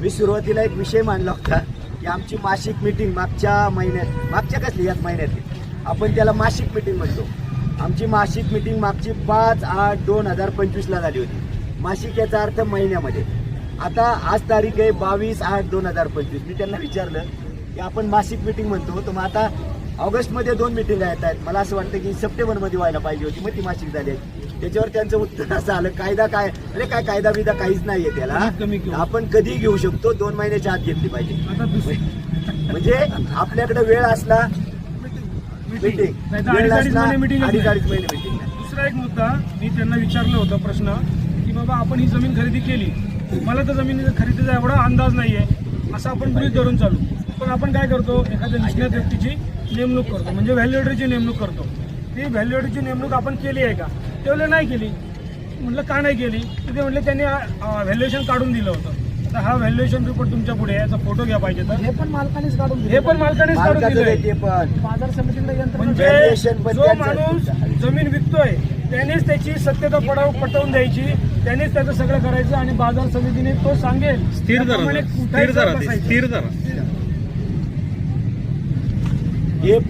मी सुरुवातीला एक विषय मांडला होता की आमची मासिक मीटिंग मागच्या महिन्यात मागच्या कसली याच महिन्यातली. आपण त्याला मासिक मीटिंग म्हणतो. आमची मासिक मीटिंग मागची पाच आठ दोन हजार पंचवीसला झाली होती. मासिक याचा अर्थ महिन्यामध्ये. आता आज तारीख आहे बावीस आठ दोन हजार पंचवीस. मी त्यांना विचारलं की आपण मासिक मीटिंग म्हणतो तर मग आता ऑगस्टमध्ये दोन मिटिंग येत आहेत. मला असं वाटतं की सप्टेंबरमध्ये व्हायला पाहिजे होती मग ती मासिक झाली आहे. त्याच्यावर त्यांचं उत्तर असं आलं कायदा काय? अरे काय कायदा बिदा काहीच नाहीये त्याला. आपण कधी घेऊ शकतो? दोन महिन्याच्या आत घेतली पाहिजे. म्हणजे आपल्याकडे वेळ असला मीटिंग. तर अडीच अडीच महिने मीटिंग दुसरा एक मुद्दा मी त्यांना विचारलं होतं प्रश्न की बाबा आपण ही जमीन खरेदी केली. मला तर जमिनीचा खरेदीचा एवढा अंदाज नाहीये. असं आपण गृहीत धरून चालू. पण आपण काय करतो? एखाद्या निष्णात व्यक्तीची नेमणूक करतो. म्हणजे व्हॅल्युएटरची नेमणूक करतो. ती व्हॅल्युएटरची नेमणूक आपण केली आहे का? तेवढे नाही केली म्हटलं का नाही केली तर ते म्हटलं त्यांनी व्हॅल्युएशन काढून दिलं होतं. आता हा व्हॅल्युएशन रिपोर्ट तुमच्यापुढे आहे याचा फोटो घ्या पाहिजे तर. हे पण मालकानेच काढून हे पण मालकानेच काढून पण. बाजार यंत्रणा म्हणजे जो माणूस जमीन विकतोय त्यानेच त्याची सत्यता पडव पटवून द्यायची त्यानेच त्याचं सगळं करायचं आणि बाजार समितीने तो सांगेल. स्थिर स्थिर. स्थिर हे पण